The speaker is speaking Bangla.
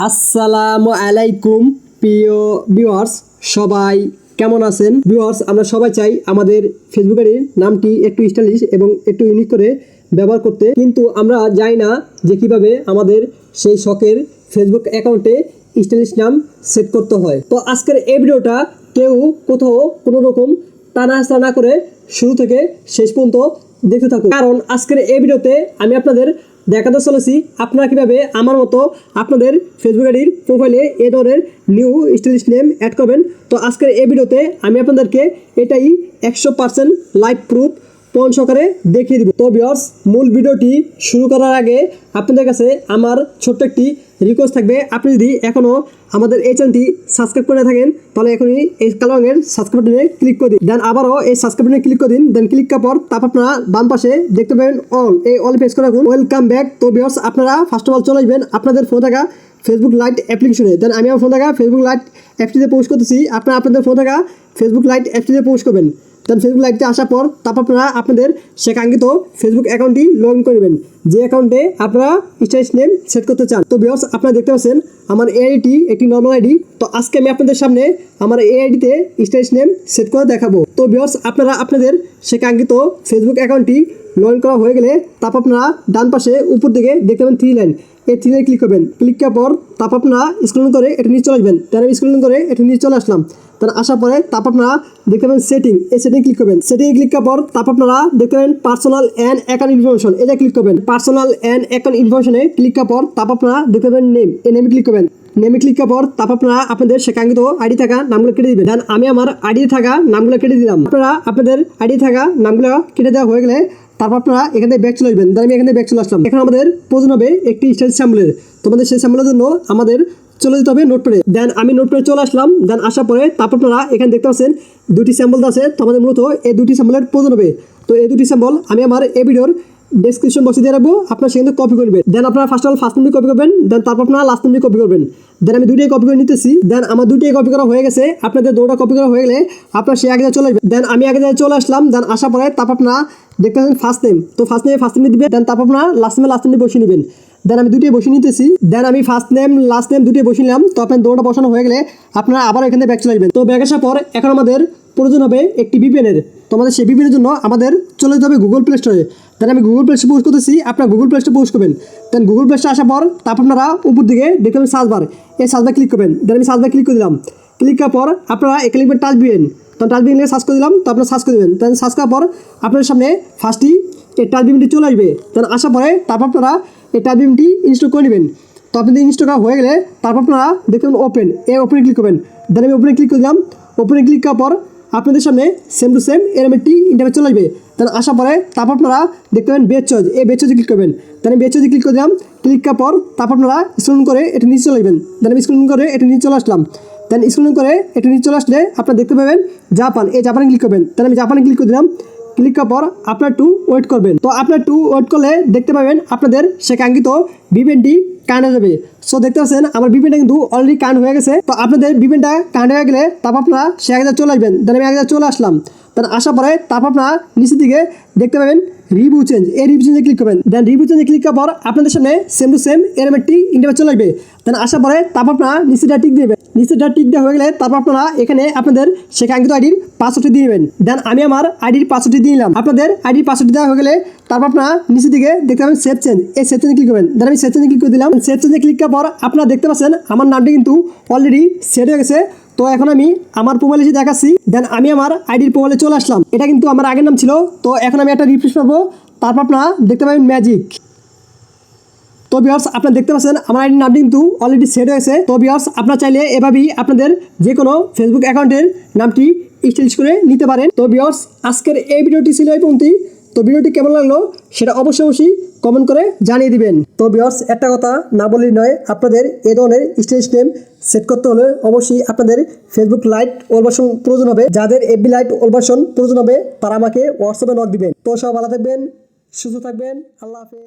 আসসালামু আলাইকুম, প্রিয় ভিউয়ার্স সবাই কেমন আছেন? ভিউয়ার্স আমরা সবাই চাই আমাদের ফেসবুকের নামটি একটু স্টাইলিশ এবং একটু ইউনিক করে ব্যবহার করতে। কিন্তু আমরা জানি না যে কীভাবে আমাদের সেই শখের ফেসবুক অ্যাকাউন্টে স্টাইলিশ নাম সেট করতে হয়। তো আজকের এই ভিডিওটা কেউ কোথাও কোনো রকম টানা না করে শুরু থেকে শেষ পর্যন্ত দেখতে থাকুন। কারণ আজকের এই ভিডিওতে আমি আপনাদের দেখাতে চলেছি আপনারা কীভাবে আমার মতো আপনাদের ফেসবুক আইডির প্রোফাইলে এ ধরনের নিউ স্টাইলিশ নেম অ্যাড করবেন। তো আজকের এই ভিডিওতে আমি আপনাদেরকে এটাই একশো পার্সেন্ট লাইভ প্রুফ পণ সহকারে দেখিয়ে দিব। তো বিয়ার্স মূল ভিডিওটি শুরু করার আগে আপনাদের কাছে আমার ছোট্ট একটি রিকোয়েস্ট থাকবে। আপনি যদি এখনও আমাদের এই চ্যানেলটি সাবস্ক্রাইব করে থাকেন, তাহলে এখনই এই কালো রঙের সাবস্ক্রাইব বাটনে ক্লিক করে দিন। দেন আবারও এই সাবস্ক্রাইব বাটনে ক্লিক করে দিন। দেন ক্লিক করার পর তারপর আপনারা বাম পাশে দেখতে পাবেন অল এই অল প্রেস করে রাখুন ওয়েলকাম ব্যাক তো বিয়ার্স আপনারা ফার্স্ট অফ অল চলে আসবেন আপনাদের ফোন থাকা ফেসবুক লাইট অ্যাপ্লিকেশনে দেন আমি আমার ফোন থাকা ফেসবুক লাইট অ্যাপটিতে পোস্ট করতেছি। আপনারা আপনাদের ফোন থাকা ফেসবুক লাইট অ্যাপটিতে পোস্ট করবেন। দেন ফেসবুক লাইভতে আসার পর তারপর আপনারা আপনাদের সেকাঙ্ক্ষিত ফেসবুক অ্যাকাউন্টটি লগ ইন করবেন যে অ্যাকাউন্টে আপনারা স্টাইস নেম সেট করতে চান। তো বিয়স আপনারা দেখতে পাচ্ছেন, আমার এই একটি নর্মাল আইডি তো আজকে আমি আপনাদের সামনে আমার এআইডিতে আইডিতে স্টাইস নেম সেট করে দেখাবো। তো বিয়স আপনারা আপনাদের সেকাঙ্ক্ষিত ফেসবুক অ্যাকাউন্টটি লগ করা হয়ে গেলে তারপর আপনারা ডান পাশে উপর দিকে দেখতে পাবেন থ্রি লাইন এই থ্রি লাইন ক্লিক করবেন। ক্লিক করার পর তারপর আপনারা স্ক্রলিং করে এটা নিয়ে চলে আসবেন। তার স্ক্রলিং করে এটা নিয়ে চলে আসলাম। তার আসার পরে তারপর আপনারা দেখতে পাবেন সেটিং এই সেটিং ক্লিক করবেন। সেটিং ক্লিক করার পর তারপর আপনারা দেখতে পাবেন পার্সোনাল অ্যান্ড অ্যাকাউন্ট ইনফরমেশন এটা ক্লিক করবেন। পার্সোনাল অ্যান্ড অ্যাকাউন্ট ইনফরমেশনে ক্লিক করার পর তারপর আপনারা দেখতে পাবেন নেম এই নেমে ক্লিক করবেন। নেমে ক্লিক করার পর তারপর আপনারা আপনাদের সেকাঙ্ক্ষিত আইডি থাকা নামগুলো কেটে দিবেন। দেন আমি আমার আইডি থাকা নামগুলো কেটে দিলাম। আপনারা আপনাদের আইডি থাকা নামগুলো কেটে দেওয়া হয়ে গেলে তারপর আপনারা এখান থেকে ব্যাক চলে আসবেন। আমি এখান থেকে চলে আসলাম। এখন আমাদের প্রয়োজন হবে একটি স্টাইল স্যাম্পলের তোমাদের সেই স্যাম্পলের জন্য আমাদের চলে যেতে হবে নোটপ্যাডে দেন আমি নোটপ্যাডে চলে আসলাম। দেন আসার পরে তারপর আপনারা এখানে দেখতে পাচ্ছেন দুটি স্যাম্পল আছে। তো আমাদের মূলত এই দুটি স্যাম্পলের প্রয়োজন হবে। তো এই দুটি স্যাম্পল আমি আমার এই ভিডিওর ডেসক্রিপশন বক্সে দিয়ে রাখব, আপনারা সেখানে কপি করবেন। দেন আপনারা first of all first copy করবেন দেন তারপর আপনারা লাস্ট নামটি কপি করবেন। দেন আমি দুইটাই কপি করে নিতেছি দেন আমার দুইটাই কপি করা হয়ে গেছে। আপনাদের দুটো কপি করা হয়ে গেলে আপনার সে আগে চলে আসবেন। দেন আমি আগে চলে আসলাম দেন আসার পরে তারপর আপনারা দেখতে পাচ্ছেন ফার্স্ট নেম তো ফার্স্ট নেমে ফার্স্ট নেমে দিবেন দেন তারপর আপনারা লাস্ট নেমে লাস্ট নেমে বসিয়ে নেবেন। দেন আমি দুটোই বসিয়ে নিতেছি দেন আমি ফার্স্ট নেম লাস্ট নেম দুটোই বসিয়ে নিলাম। তো আপনার দৌড়টা বসানো হয়ে গেলে আপনারা আবার এখানে ব্যাক চলে আসবেন। তো ব্যাক আসার পর এখন আমাদের প্রয়োজন হবে একটি বিপিএনের তো আমাদের সেই বিপিএনের জন্য আমাদের চলে যেতে হবে গুগল প্লে স্টোরে তাহলে আমি গুগল প্লে স্টোরে পোস্ট করতেছি, আপনারা গুগল প্লে স্টোরে পোস্ট করবেন। দেন গুগল প্লে স্টোরে আসার পর তারপর আপনারা উপর দিকে দেখতে পাবেন সার্চ এই সার্চ ক্লিক করবেন। দেন আমি সার্চ ক্লিক করে দিলাম। ক্লিক করার পর আপনারা এখানে লিখবেন টাচ বিএন তো টাচ বিএন সার্চ করে দিলাম, তো আপনারা সার্চ করে দেবেন। দেন সার্চ করার পর আপনাদের সামনে ফার্স্টই এই টাচ বিএমটি চলে আসবে। দেন আসার পরে তারপর আপনারা এই টাচ বিএমটি ইনস্টল করে নেবেন। তো আপনাদের ইনস্টল হয়ে গেলে তারপর আপনারা দেখবেন ওপেন এই ওপেনে ক্লিক করবেন। দেন আমি ওপেনে ক্লিক করে দিলাম। ওপেনে ক্লিক করার পর আপনাদের সামনে সেম টু সেম এরম একটি ইন্টারভিউ চলে আসবে। তাহলে আসার পরে তারপর আপনারা দেখতে পাবেন বেচ চয়েস এই বেচ চয়েসে ক্লিক করবেন। তাহলে বেচ চয়েসে ক্লিক করে দিলাম। ক্লিক করার পর তারপর আপনারা স্ক্রোল করে এটা নিচে চলে আসবেন। তাহলে আমি স্ক্রোল করে এটা নিচে চলে আসলাম। দেন স্ক্রোল করে এটা নিচে চলে আসলে আপনারা দেখতে পাবেন জাপান। এই জাপানে ক্লিক করবেন। তাহলে আমি জাপানে ক্লিক করে দিলাম। ক্লিক করার পর আপনার টু ওয়েট করবেন। তো আপনার টু ওয়েট করলে দেখতে পাবেন আপনাদের সে কাঙ্ক্ষিত বিপেনটি কান যাবে। সো দেখতে পাচ্ছেন আমার বিপেনটা কিন্তু অলরেডি কান হয়ে গেছে। তো আপনাদের বিপেনটা কান হয়ে গেলে তারপর আপনারা সে আগে চলে আসবেন। দেন আমি আগে চলে আসলাম। দেন আসার পরে তারপর আপনারা নিচের দিকে দেখতে পাবেন রিভিউ চেঞ্জ এই রিভিউ চেঞ্জে ক্লিক করবেন। দেন রিভিউ চেঞ্জে ক্লিক করার পর আপনাদের সামনে সেম টু সেম এরম একটি ইন্টারভিউ চলে আসবে। দেন আসার পরে তারপর আপনারা নিচেটা টিক দেবেন। নিচেটা টিক দেওয়া হয়ে গেলে তারপর আপনারা এখানে আপনাদের সেকাঙ্ক্ষিত আইডির পাসওয়ার্ডটি দিয়ে নেবেন। দেন আমি আমার আইডির পাসওয়ার্ডটি দিয়ে নিলাম। আপনাদের আইডির পাসওয়ার্ডটি দেওয়া হয়ে গেলে তারপর আপনারা নিচের দিকে দেখতে পাবেন সেভ চেঞ্জ এই সেভ চেঞ্জে ক্লিক করবেন। দেন আমি সেভ চেঞ্জে ক্লিক করে দিলাম। সেভ চেঞ্জে ক্লিক করার পর আপনারা দেখতে পাচ্ছেন আমার নামটি কিন্তু অলরেডি সেট হয়ে গেছে। তো এখন আমি আমার প্রোফাইলে এসে দেখাচ্ছি। দেন আমি আমার আইডির প্রোফাইলে চলে আসলাম। এটা কিন্তু আমার আগের নাম ছিল। তো এখন আমি একটা রিফ্রেশ পাবো তারপর আপনারা দেখতে পাবেন ম্যাজিক তো বিহার্স আপনারা দেখতে পাচ্ছেন, আমার আইডির নাম কিন্তু অলরেডি সেট হয়েছে। তো বিয়ার্স আপনারা চাইলে এভাবেই আপনাদের যে কোনো ফেসবুক অ্যাকাউন্টের নামটি স্টাইলিশ করে নিতে পারেন। তো বিয়ার্স আজকের এই ভিডিওটি ছিল এই পর্যন্তই। তো ভিডিওটি কেমন লাগল সেটা অবশ্যই অবশ্যই কমেন্ট করে জানিয়ে দিবেন। তো বিয়ার্স একটা কথা না বললেই নয়, আপনাদের এ ধরনের স্টেজ নেম সেট করতে হলে অবশ্যই আপনাদের ফেসবুক লাইট ওলভার্সন প্রয়োজন হবে। যাদের এফবি লাইট ওলভার্সন প্রয়োজন হবে, তারা আমাকে হোয়াটসঅ্যাপে নক দিবেন। তো সব ভালো থাকবেন, সুস্থ থাকবেন, আল্লাহ হাফেজ।